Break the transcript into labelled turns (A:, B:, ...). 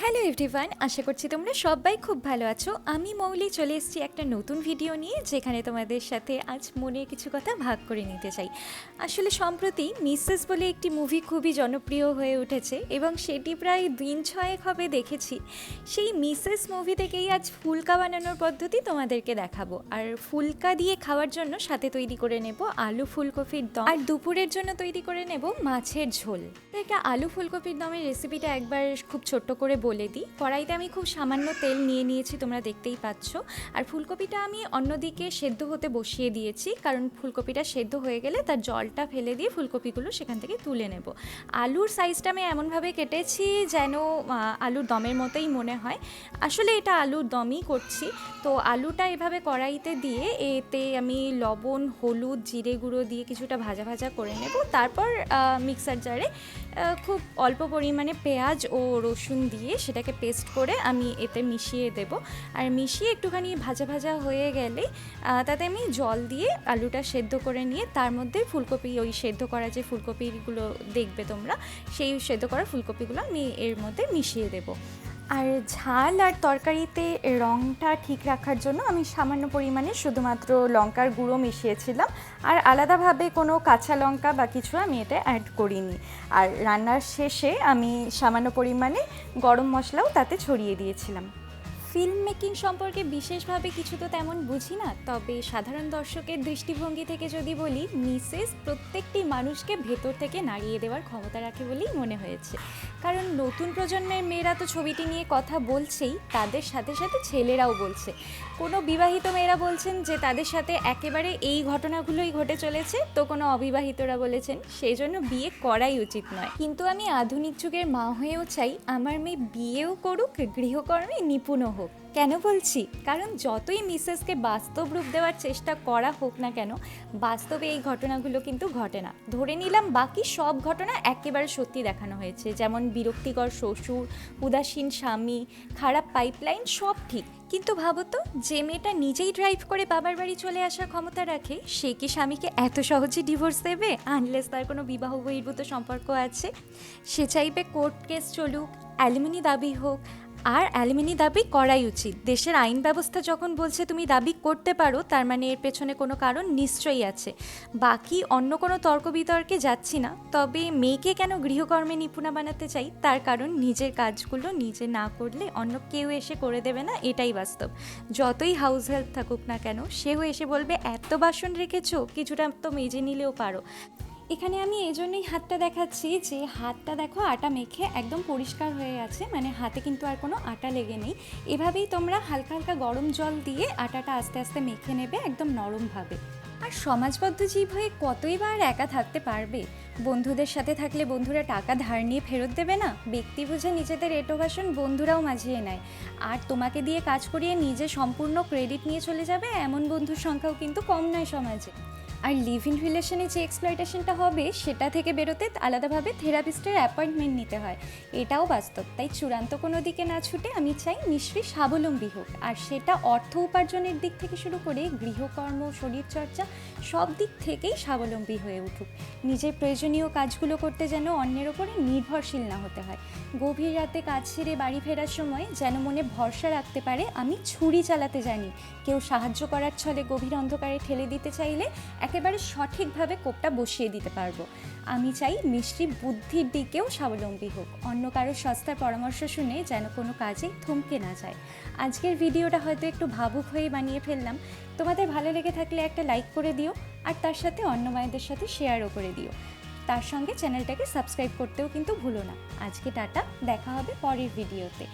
A: Hello everyone আশা করছি তোমরা সবাই খুব ভালো আছো। আমি মৌলি চলে এসেছি একটা নতুন ভিডিও নিয়ে, যেখানে তোমাদের সাথে আজ মনে কিছু কথা ভাগ করে নিতে চাই। আসলে সম্প্রতি মিসেস বলে একটি মুভি খুবই জনপ্রিয় হয়ে উঠেছে এবং সেটি প্রায় দিন ছয়েক হবে দেখেছি। সেই মিসেস মুভি থেকেই আজ ফুলকা বানানোর পদ্ধতি তোমাদেরকে দেখাবো। আর ফুলকা দিয়ে খাওয়ার জন্য সাথে তৈরি করে নেব আলু ফুলকপির দম। আর দুপুরের জন্য তৈরি করে নেব মাছের ঝোল। একটা আলু ফুলকপির দমের রেসিপিটা একবার খুব ছোট্ট করে বলে দিই। কড়াইতে আমি খুব সামান্য তেল নিয়ে নিয়েছি, তোমরা দেখতেই পাচ্ছ। আর ফুলকপিটা আমি অন্যদিকে সেদ্ধ হতে বসিয়ে দিয়েছি, কারণ ফুলকপিটা সেদ্ধ হয়ে গেলে তার জলটা ফেলে দিয়ে ফুলকপিগুলো সেখান থেকে তুলে নেব। আলুর সাইজটা আমি এমনভাবে কেটেছি যেন আলুর দমের মতোই মনে হয়। আসলে এটা আলুর দমই করছি। তো আলুটা এভাবে কড়াইতে দিয়ে এতে আমি লবণ, হলুদ, জিরে গুঁড়ো দিয়ে কিছুটা ভাজা ভাজা করে নেব। তারপর মিক্সার জারে খুব অল্প পরিমাণে পেঁয়াজ ও রসুন দিয়ে সেটাকে পেস্ট করে আমি এতে মিশিয়ে দেব। আর মিশিয়ে একটুখানি ভাজা ভাজা হয়ে গেলে তাতে আমি জল দিয়ে আলুটা সেদ্ধ করে নিয়ে, তার মধ্যে ফুলকপি, ওই সেদ্ধ করা যে ফুলকপিগুলো দেখবে তোমরা, সেই সেদ্ধ করা ফুলকপিগুলো আমি এর মধ্যে মিশিয়ে দেবো। আর ঝাল আর তরকারিতে রঙটা ঠিক রাখার জন্য আমি সামান্য পরিমাণে শুধুমাত্র লঙ্কার গুঁড়ো মিশিয়েছিলাম। আর আলাদাভাবে কোনো কাঁচা লঙ্কা বা কিছু আমি এটা অ্যাড করিনি। আর রান্নার শেষে আমি সামান্য পরিমাণে গরম মশলাও তাতে ছড়িয়ে দিয়েছিলাম। ফিল্ম মেকিং সম্পর্কে বিশেষভাবে কিছু তো তেমন বুঝি না, তবে সাধারণ দর্শকের দৃষ্টিভঙ্গি থেকে যদি বলি মিসেস প্রত্যেকটি মানুষকে ভেতর থেকে নাড়িয়ে দেওয়ার ক্ষমতা রাখে বলেই মনে হয়েছে। কারণ নতুন প্রজন্মের মেয়েরা তো ছবিটি নিয়ে কথা বলছেই, তাদের সাথে সাথে ছেলেরাও বলছে। কোনো বিবাহিত মেয়েরা বলছেন যে তাদের সাথে একেবারে এই ঘটনাগুলোই ঘটে চলেছে, তো কোনো অবিবাহিতরা বলেছেন সেই জন্য বিয়ে করাই উচিত নয়। কিন্তু আমি আধুনিক যুগের মা হয়েও চাই, আমার মেয়ে বিয়েও করুক, গৃহকর্মে নিপুণও হোক। কেন বলছি? কারণ যতই মিসেসকে বাস্তব রূপ দেওয়ার চেষ্টা করা হোক না কেন, বাস্তবে এই ঘটনাগুলো কিন্তু ঘটে না। ধরে নিলাম বাকি সব ঘটনা একেবারে সত্যি দেখানো হয়েছে। যেমন বিরক্তিকর শ্বশুর, উদাসীন স্বামী, খারাপ পাইপলাইন সব ঠিক। কিন্তু ভাবো তো, যে মেয়েটা নিজেই ড্রাইভ করে বাবার বাড়ি চলে আসার ক্ষমতা রাখে, সে কি স্বামীকে এত সহজে ডিভোর্স দেবে? আনলেস তার কোনো বিবাহ বহির্ভূত সম্পর্ক আছে। সে চাইবে কোর্ট কেস চলুক অ্যালুমিনি দাবি হোক আর অ্যালুমিনি দাবি করাই উচিত। দেশের আইন ব্যবস্থা যখন বলছে তুমি দাবি করতে পারো, তার মানে এর পেছনে কোনো কারণ নিশ্চয়ই আছে। বাকি অন্য কোনো তর্ক বিতর্কে যাচ্ছি না, তবে মেয়েকে কেন গৃহকর্মে নিপুণা বানাতে চাই? তার কারণ নিজের কাজগুলো নিজে না করলে অন্য কেউ এসে করে দেবে না, এটাই বাস্তব। যতই হাউস হেল্প থাকুক না কেন, সেও এসে বলবে, এত বাসন রেখেছো, কিছুটা তো মেজে নিলেও পারো। এখানে আমি এই জন্যই হাতটা দেখাচ্ছি যে হাতটা দেখো আটা মেখে একদম পরিষ্কার হয়ে আছে মানে হাতে কিন্তু আর কোনো আটা লেগে নেই। এভাবেই তোমরা হালকা হালকা গরম জল দিয়ে আটাটা আস্তে আস্তে মেখে নেবে একদম নরমভাবে আর সমাজবদ্ধ জীব হয়ে কতই বা আর একা থাকতে পারবে? বন্ধুদের সাথে থাকলে বন্ধুরা টাকা ধার নিয়ে ফেরত দেবে না? ব্যক্তি বুঝে নিজেদের এটোবাসন বন্ধুরাও মাঝিয়ে নেয়। আর তোমাকে দিয়ে কাজ করিয়ে নিজে সম্পূর্ণ ক্রেডিট নিয়ে চলে যাবে, এমন বন্ধুর সংখ্যাও কিন্তু কম নয় সমাজে। আর লিভ ইন রিলেশনে যে এক্সপ্লয়টেশনটা হবে, সেটা থেকে বেরোতে আলাদাভাবে থেরাপিস্টের অ্যাপয়েন্টমেন্ট নিতে হয়। এটাও বাস্তব। তাই চূড়ান্ত কোনো দিকে না ছুটে আমি চাই নিশ্চয়ই স্বাবলম্বী হোক। আর সেটা অর্থ উপার্জনের দিক থেকে শুরু করে গৃহকর্ম, শরীরচর্চা, সব দিক থেকেই স্বাবলম্বী হয়ে উঠুক। নিজের প্রয়োজনীয় কাজগুলো করতে যেন অন্যের ওপরে নির্ভরশীল না হতে হয়। গভীর রাতে কাজ ছেড়ে বাড়ি ফেরার সময় যেন মনে ভরসা রাখতে পারে, আমি ছুরি চালাতে জানি। কেউ সাহায্য করার ছলে গভীর অন্ধকারে ঠেলে দিতে চাইলে একেবারে সঠিকভাবে কোপটা বসিয়ে দিতে পারব। আমি চাই মিষ্টি বুদ্ধির দিকেও স্বাবলম্বী হোক। অন্য কারও সস্তার পরামর্শ শুনে যেন কোনো কাজে থমকে না যায়। আজকের ভিডিওটা হয়তো একটু ভাবুক হয়ে বানিয়ে ফেললাম। তোমাদের ভালো লেগে থাকলে একটা লাইক করে দিও আর তার সাথে অন্য মায়েদের সাথে শেয়ারও করে দিও। তার সঙ্গে চ্যানেলটাকে সাবস্ক্রাইব করতেও কিন্তু ভুলো না। আজকে টাটা, দেখা হবে পরের ভিডিওতে।